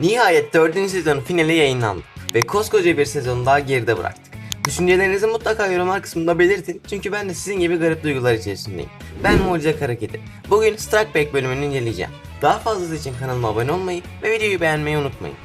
Nihayet 4. sezonun finali yayınlandı ve koskoca bir sezonu daha geride bıraktık. Düşüncelerinizi mutlaka yorumlar kısmında belirtin çünkü ben de sizin gibi garip duygular içerisindeyim. Ben Mucize Karakedi. Bugün Strike Back bölümünü inceleyeceğim. Daha fazlası için kanalıma abone olmayı ve videoyu beğenmeyi unutmayın.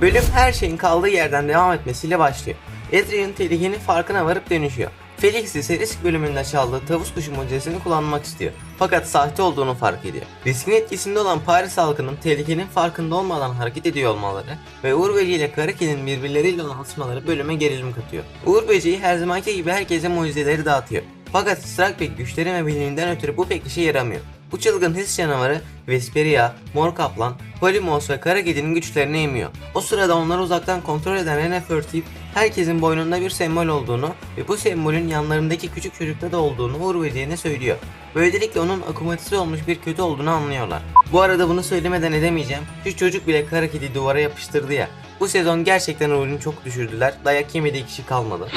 Bölüm her şeyin kaldığı yerden devam etmesiyle başlıyor. Adrian tehlikenin farkına varıp dönüşüyor. Felix ise risk bölümünde çaldığı tavus kuşu mucizesini kullanmak istiyor. Fakat sahte olduğunu fark ediyor. Riskin etkisinde olan Paris halkının tehlikenin farkında olmadan hareket ediyor olmaları ve Uğur Böceği ile Karake'nin birbirleriyle olan atışmaları bölüme gerilim katıyor. Uğur Böceği her zamanki gibi herkese mucizeleri dağıtıyor. Fakat Strikeback güçleri ve biliminden ötürü bu pek işe yaramıyor. Bu çılgın his canavarı Vesperia, Mor Kaplan, Polymos ve Kara Kedi'nin güçlerini emiyor. O sırada onları uzaktan kontrol eden Nefertiti herkesin boynunda bir sembol olduğunu ve bu sembolün yanlarındaki küçük çocukta da olduğunu Uğur Böceği'ne söylüyor. Böylelikle onun akumatize olmuş bir kötü olduğunu anlıyorlar. Bu arada bunu söylemeden edemeyeceğim. Şu çocuk bile Kara Kedi duvara yapıştırdı ya. Bu sezon gerçekten Uğur'unu çok düşürdüler. Dayak yemediği kişi kalmadı.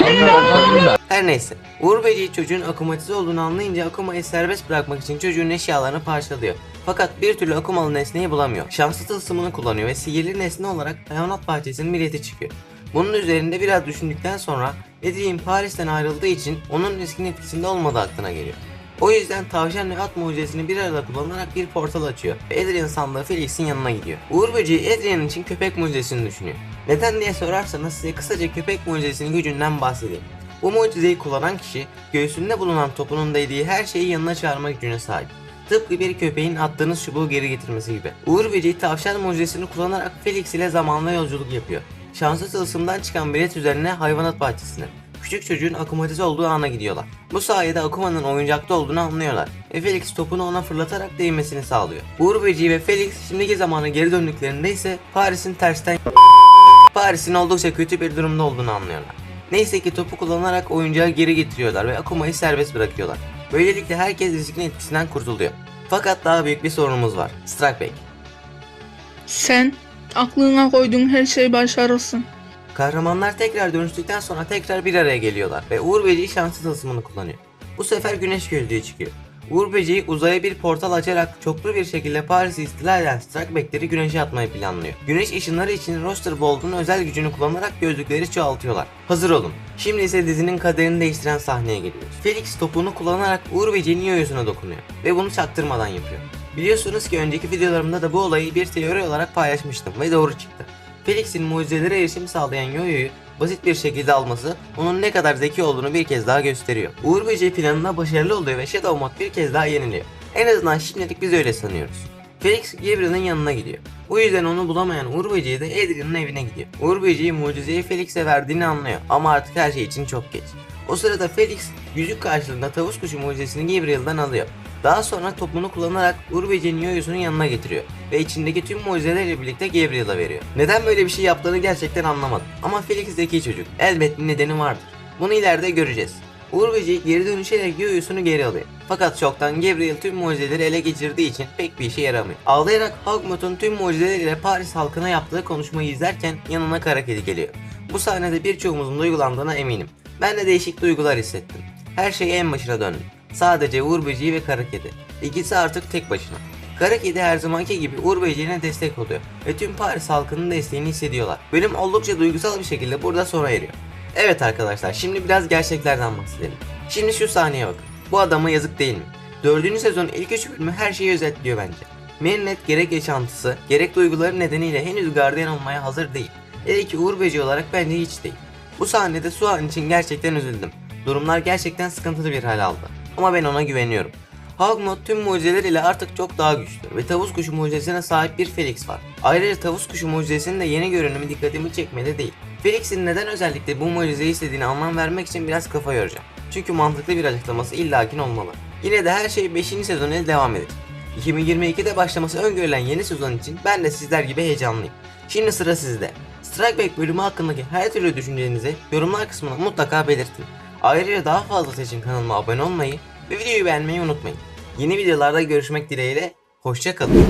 Her neyse. Uğur Böceği çocuğun akumatize olduğunu anlayınca Akuma'yı serbest bırakmak için çocuğun eşyalarını parçalıyor. Fakat bir türlü Akumalı nesneyi bulamıyor. Şanslı tılsımını kullanıyor ve sihirli nesne olarak hayvanat bahçesinin bileti çıkıyor. Bunun üzerinde biraz düşündükten sonra Adrien Paris'ten ayrıldığı için onun riskin etkisinde olmadığı aklına geliyor. O yüzden tavşan ve at mucizesini bir arada kullanarak bir portal açıyor ve Adrien sandığı Felix'in yanına gidiyor. Uğur Böceği Adrien için köpek mucizesini düşünüyor. Neden diye sorarsanız size kısaca köpek mucizesinin gücünden bahsedeyim. Bu mucizeyi kullanan kişi göğsünde bulunan topunun değdiği her şeyi yanına çağırma gücüne sahip. Tıpkı bir köpeğin attığınız çubuğu geri getirmesi gibi. Uğur Böceği tavşan mucizesini kullanarak Felix ile zamanla yolculuk yapıyor. Şanslı tılsımdan çıkan bilet üzerine hayvanat bahçesine. Küçük çocuğun akumatize olduğu ana gidiyorlar. Bu sayede Akuma'nın oyuncakta olduğunu anlıyorlar ve Felix topunu ona fırlatarak değmesini sağlıyor. Uğur Böceği ve Felix şimdiki zamana geri döndüklerinde ise Paris'in tersten Paris'in oldukça kötü bir durumda olduğunu anlıyorlar. Neyse ki topu kullanarak oyuncağı geri getiriyorlar ve Akuma'yı serbest bırakıyorlar. Böylelikle herkes riskin etkisinden kurtuluyor. Fakat daha büyük bir sorunumuz var. Strikeback. Sen aklına koyduğun her şeyi başarırsın. Kahramanlar tekrar dönüştükten sonra tekrar bir araya geliyorlar ve Uğur Böceği şanslı tılsımını kullanıyor. Bu sefer güneş gözlüğü çıkıyor. Uğur Böceği uzaya bir portal açarak çoklu bir şekilde Paris'i istila eden Strikeback'leri güneşe atmayı planlıyor. Güneş ışınları için Roster Bolt'un özel gücünü kullanarak gözlükleri çoğaltıyorlar. Hazır olun. Şimdi ise dizinin kaderini değiştiren sahneye geliyoruz. Felix topunu kullanarak Uğur Böceği'nin yoyosuna dokunuyor ve bunu çaktırmadan yapıyor. Biliyorsunuz ki önceki videolarımda da bu olayı bir teori olarak paylaşmıştım ve doğru çıktı. Felix'in mucizelere erişim sağlayan Yoyo'yu basit bir şekilde alması onun ne kadar zeki olduğunu bir kez daha gösteriyor. Uğur Böceği planına başarılı oluyor ve Shadow Mod bir kez daha yeniliyor. En azından şimdilik biz öyle sanıyoruz. Felix Gabriel'in yanına gidiyor. Bu yüzden onu bulamayan Uğur Böceği de Adrian'ın evine gidiyor. Uğur Böceği mucizeyi Felix'e verdiğini anlıyor ama artık her şey için çok geç. O sırada Felix yüzük karşılığında tavus kuşu mucizesini Gabriel'den alıyor. Daha sonra topunu kullanarak Uğur Böceği'nin yoyosunun yanına getiriyor ve içindeki tüm mucizelerle birlikte Gabriel'a veriyor. Neden böyle bir şey yaptığını gerçekten anlamadım. Ama Felix zeki çocuk. Elbet bir nedeni vardır. Bunu ileride göreceğiz. Uğur Böceği geri dönüşerek yoyosunu geri alıyor. Fakat çoktan Gabriel tüm mucizeleri ele geçirdiği için pek bir işe yaramıyor. Ağlayarak Hogmout'un tüm mucizeleriyle Paris halkına yaptığı konuşmayı izlerken yanına kara kedi geliyor. Bu sahnede birçoğumuzun duygulandığına eminim. Ben de değişik duygular hissettim. Her şey en başına döndü. Sadece Uğur Böceği ve Kara Kedi. İkisi artık tek başına. Kara Kedi her zamanki gibi Uğur Böceği'ne destek oluyor ve tüm Paris halkının desteğini hissediyorlar. Bölüm oldukça duygusal bir şekilde burada sona eriyor. Evet arkadaşlar şimdi biraz gerçeklerden bahsedelim. Şimdi şu sahneye bakın. Bu adama yazık değil mi? Dördüncü sezonun ilk üç bölümü her şeyi özetliyor bence. Marinette gerek yaşantısı gerek duyguları nedeniyle henüz gardiyan olmaya hazır değil. Hele ki Uğur Böceği olarak bence hiç değil. Bu sahnede Suhan için gerçekten üzüldüm. Durumlar gerçekten sıkıntılı bir hal aldı. Ama ben ona güveniyorum. Hogmout tüm mucizeler ile artık çok daha güçlü ve tavus kuşu mucizesine sahip bir Felix var. Ayrıca tavus kuşu mucizesinin de yeni görünümü dikkatimi çekmedi değil. Felix'in neden özellikle bu mucizeyi istediğini anlam vermek için biraz kafa yoracağım. Çünkü mantıklı bir açıklaması illakin olmalı. Yine de her şey 5. sezon ile devam edecek. 2022'de başlaması öngörülen yeni sezon için ben de sizler gibi heyecanlıyım. Şimdi sıra sizde. Strikeback bölümü hakkındaki her türlü düşüncenizi yorumlar kısmına mutlaka belirtin. Ayrıca daha fazla için kanalıma abone olmayı ve videoyu beğenmeyi unutmayın. Yeni videolarda görüşmek dileğiyle, hoşçakalın.